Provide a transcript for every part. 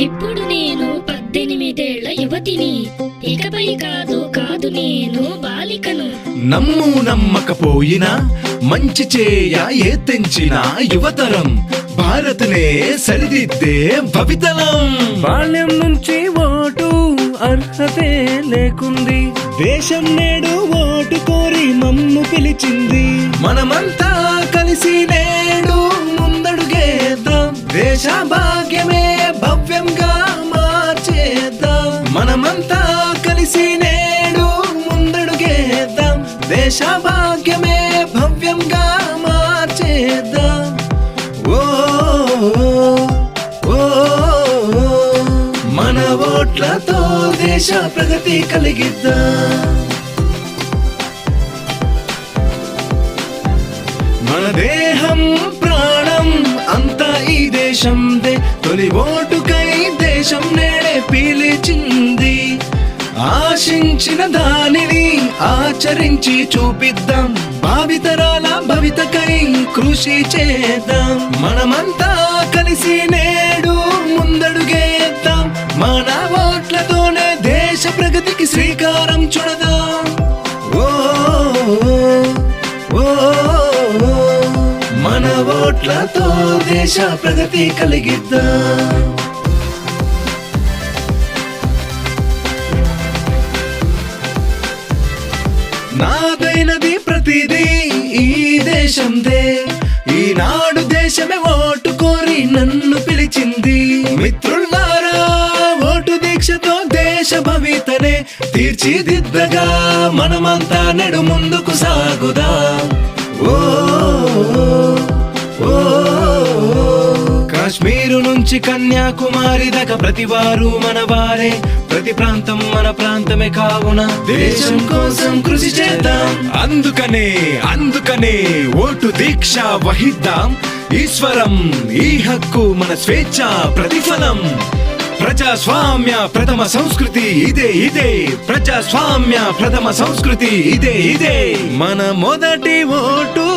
ఇప్పుడు నేను పద్దెనిమిదేళ్ళ యువతిని. ఇకపై కాదు కాదు నేను బాలికను. నమ్ము నమ్మకపోయినా మంచి చేయ ఏ తెంచిన యువతరం. భారత్నే సరిదిద్దే భవితలం. బాల్యం నుంచి ఓటు అర్హతే లేకుంది. దేశం నేడు ఓటు కోరి మమ్ము పిలిచింది. మనమంతా దేశ భాగ్యమే భవ్యంగా మార్చేద్దాం. ఓ మన ఓట్లతో దేశ ప్రగతి కలిగిద్దాం. మన దేహం ప్రాణం అంతా ఈ దేశందే. తొలి ఓటుకై దేశం నేడే పీలి ఆశించిన దానిని ఆచరించి చూపిద్దాం. భావితరాల భవితకై కృషి చేద్దాం. మనమంతా కలిసి నేడు ముందడుగేద్దాం. మన ఓట్లతోనే దేశ ప్రగతికి శ్రీకారం చుడదాం. ఓ ఓ, ఓ, మన ఓట్లతో దేశ ప్రగతి కలిగిద్దాం. నాదైనది ప్రతిదీ ఈ దేశందే. ఈనాడు దేశమే ఓటు కోరి నన్ను పిలిచింది. మిత్రులారా ఓటు దీక్షతో దేశ భవితనే తీర్చిదిద్దగా మనమంతా నడు ముందుకు సాగుదా. ఓ, కాశ్మీరు నుంచి కన్యాకుమారి దాకా ప్రతి వారు మన వారే ప్రతి ప్రాంతం మన ప్రాంతమే కావున దేశం కోసం కృషి చేద్దాం. అందుకనే అందుకనే ఓటు దీక్ష వహిద్దాం. ఈశ్వరం ఈ హక్కు మన స్వేచ్ఛ ప్రతిఫలం. ప్రజాస్వామ్య ప్రథమ సంస్కృతి ఇదే ఇదే. ప్రజాస్వామ్య ప్రథమ సంస్కృతి ఇదే ఇదే. మన మొదటి ఓటు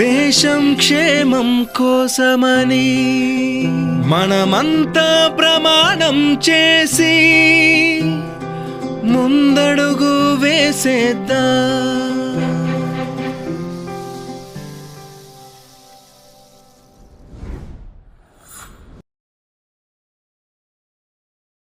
దేశం క్షేమం కోసమని మనమంతా ప్రమాణం చేసి ముందడుగు వేసేద్దా.